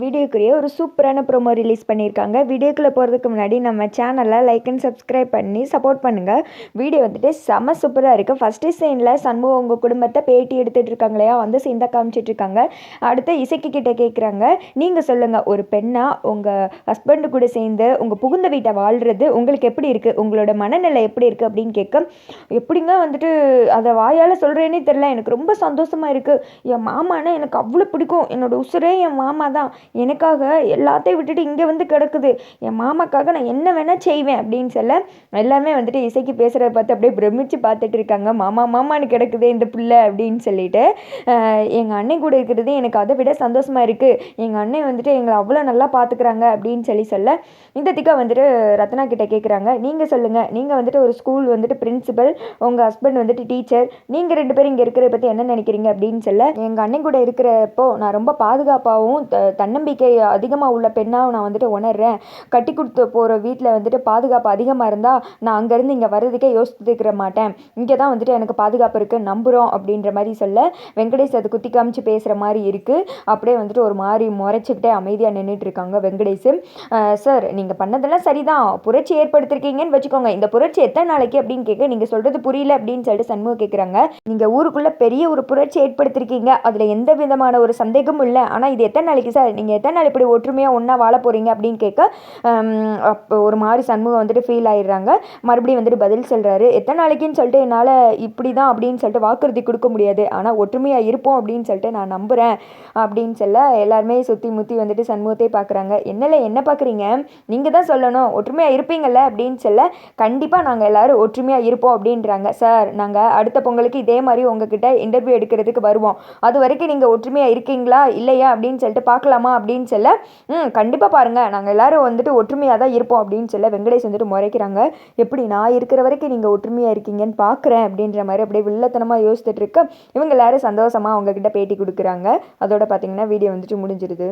வீடியோக்குரிய ஒரு சூப்பரான promo release பண்ணியிருக்காங்க. வீடியோக்குள்ளே போகிறதுக்கு முன்னாடி நம்ம சேனலை லைக் அண்ட் சப்ஸ்கிரைப் பண்ணி சப்போர்ட் பண்ணுங்கள் வீடியோ வந்துட்டு செம சூப்பராக இருக்குது ஃபஸ்ட்டு சீனில் சண்முகம் உங்கள் குடும்பத்தை பேட்டி எடுத்துகிட்டு இருக்காங்க இல்லையா? வந்து சீன் காமிச்சிட்ருக்காங்க அடுத்து இசைக்கு கிட்டே கேட்குறாங்க நீங்கள் சொல்லுங்கள் ஒரு பெண்ணாக உங்கள் ஹஸ்பண்டு கூட சேர்ந்து உங்கள் புகுந்த வீட்டை வாழ்கிறது உங்களுக்கு எப்படி இருக்குது உங்களோட மனநிலை எப்படி இருக்குது அப்படின்னு கேட்க எப்படிங்க வந்துட்டு அதை வாயால் சொல்கிறேனே தெரில எனக்கு ரொம்ப சந்தோஷமாக இருக்குது என் மாமானா எனக்கு அவ்வளோ பிடிக்கும். என்னோடய உசுரே என் மாமா தான் எனக்காக எல்லாத்தையும் விட்டுட்டு இங்கே வந்து கிடக்குது. என் மாமாக்காக நான் என்ன வேணால் செய்வேன் அப்படின்னு சொல்ல எல்லாமே வந்துட்டு இசைக்கு பேசுகிறத பார்த்து அப்படியே பிரமிச்சு பார்த்துட்டு இருக்காங்க. மாமா மாமான்னு கிடக்குது இந்த பிள்ளை அப்படின்னு சொல்லிட்டு எங்கள் அண்ணன் கூட இருக்கிறது எனக்கு அதை விட சந்தோஷமாக இருக்குது எங்கள் அண்ணன் வந்துட்டு எங்களை அவ்வளோ நல்லா பார்த்துக்குறாங்க அப்படின்னு சொல்லி சொல்ல இந்த திக்கா வந்துட்டு ரத்னா கிட்டே கேட்குறாங்க நீங்கள் சொல்லுங்கள் நீங்கள் வந்துட்டு ஒரு ஸ்கூல் வந்துட்டு பிரின்சிபல் உங்கள் ஹஸ்பண்ட் வந்துட்டு டீச்சர் நீங்கள் ரெண்டு பேரும் இங்கே இருக்கிறத பற்றி என்ன நினைக்கிறீங்க அப்படின்னு சொல்ல எங்கள் அண்ணன் கூட இருக்கிறப்போ நான் ரொம்ப பாதுகாப்பாகவும் தன்னம்பிக்கை அதிகமாக உள்ள பெண்ணாக நான் வந்துட்டு உணர்றேன். கட்டி கொடுத்து போகிற வீட்டில் வந்துட்டு பாதுகாப்பு அதிகமாக இருந்தால் நான் அங்கேருந்து இங்கே வர்றதுக்கே யோசித்துக்கிற மாட்டேன். இங்கே தான் வந்துட்டு எனக்கு பாதுகாப்பு இருக்குது நம்புகிறோம் அப்படின்ற மாதிரி சொல்ல வெங்கடேஷ் அது குத்தி காமிச்சு பேசுகிற மாதிரி இருக்குது அப்படியே வந்துட்டு ஒரு மாதிரி முறைச்சிக்கிட்டே அமைதியாக நின்றுட்டு இருக்காங்க வெங்கடேஷ் சார் நீங்கள் பண்ணதெல்லாம் சரிதான். புரட்சி ஏற்படுத்திருக்கீங்கன்னு வச்சுக்கோங்க. இந்த புரட்சி எத்தனை நாளைக்கு அப்படின்னு கேட்க நீங்கள் சொல்கிறது புரியல அப்படின்னு சொல்லிட்டு சண்முகம் கேட்குறாங்க நீங்கள் ஊருக்குள்ளே பெரிய ஒரு புரட்சி ஏற்படுத்திருக்கீங்க. அதில் எந்த விதமான ஒரு சந்தேகமும் இல்லை. ஆனால் இது எத்தனை நாளைக்கு சார்? நீங்கள் எத்தனை நாள் இப்படி ஒற்றுமையாக ஒன்றா வாழ போகிறீங்க அப்படின்னு கேட்க அப்போ ஒரு மாதிரி சண்முகம் வந்துட்டு ஃபீல் ஆயிடுறாங்க. மறுபடியும் வந்துட்டு பதில் சொல்கிறாரு எத்தனை நாளைக்குன்னு சொல்லிட்டு என்னால் இப்படி தான் அப்படின்னு சொல்லிட்டு வாக்குறுதி கொடுக்க முடியாது. ஆனால் ஒற்றுமையாக இருப்போம் அப்படின்னு சொல்லிட்டு நான் நம்புகிறேன் அப்படின்னு சொல்ல எல்லாருமே சுற்றி முற்றி வந்துட்டு சண்முகத்தை பார்க்குறாங்க என்னல என்ன பார்க்குறீங்க நீங்கள் தான் சொல்லணும். ஒற்றுமையாக இருப்பீங்கள்ல அப்படின்னு சொல்ல கண்டிப்பாக நாங்கள் எல்லோரும் ஒற்றுமையாக இருப்போம் அப்படின்றாங்க. சார் நாங்கள் அடுத்த பொங்கலுக்கு இதே மாதிரி உங்ககிட்ட இன்டர்வியூ எடுக்கிறதுக்கு வருவோம். அது வரைக்கும் நீங்கள் ஒற்றுமையாக இருக்கீங்களா? இல்லையா? அப்படின்னு சொல்லிட்டு பார்க்கலாமா அப்படின்னு சொல்ல ம் கண்டிப்பாக பாருங்கள் நாங்கள் எல்லோரும் வந்துட்டு ஒற்றுமையாக தான் இருப்போம் அப்படின்னு சொல்ல வெங்கடேஷ் வந்துட்டு முறைக்கிறாங்க. எப்படி? நான் இருக்கிற வரைக்கும் நீங்கள் ஒற்றுமையாக இருக்கீங்கன்னு பார்க்குறேன் அப்படின்ற மாதிரி அப்படியே வில்லத்தனமாக யோசித்துட்டு இருக்க இவங்க எல்லோரும் சந்தோஷமாக அவங்கக்கிட்ட பேட்டி கொடுக்குறாங்க. அதோட பார்த்தீங்கன்னா வீடியோ வந்துட்டு முடிஞ்சிருது.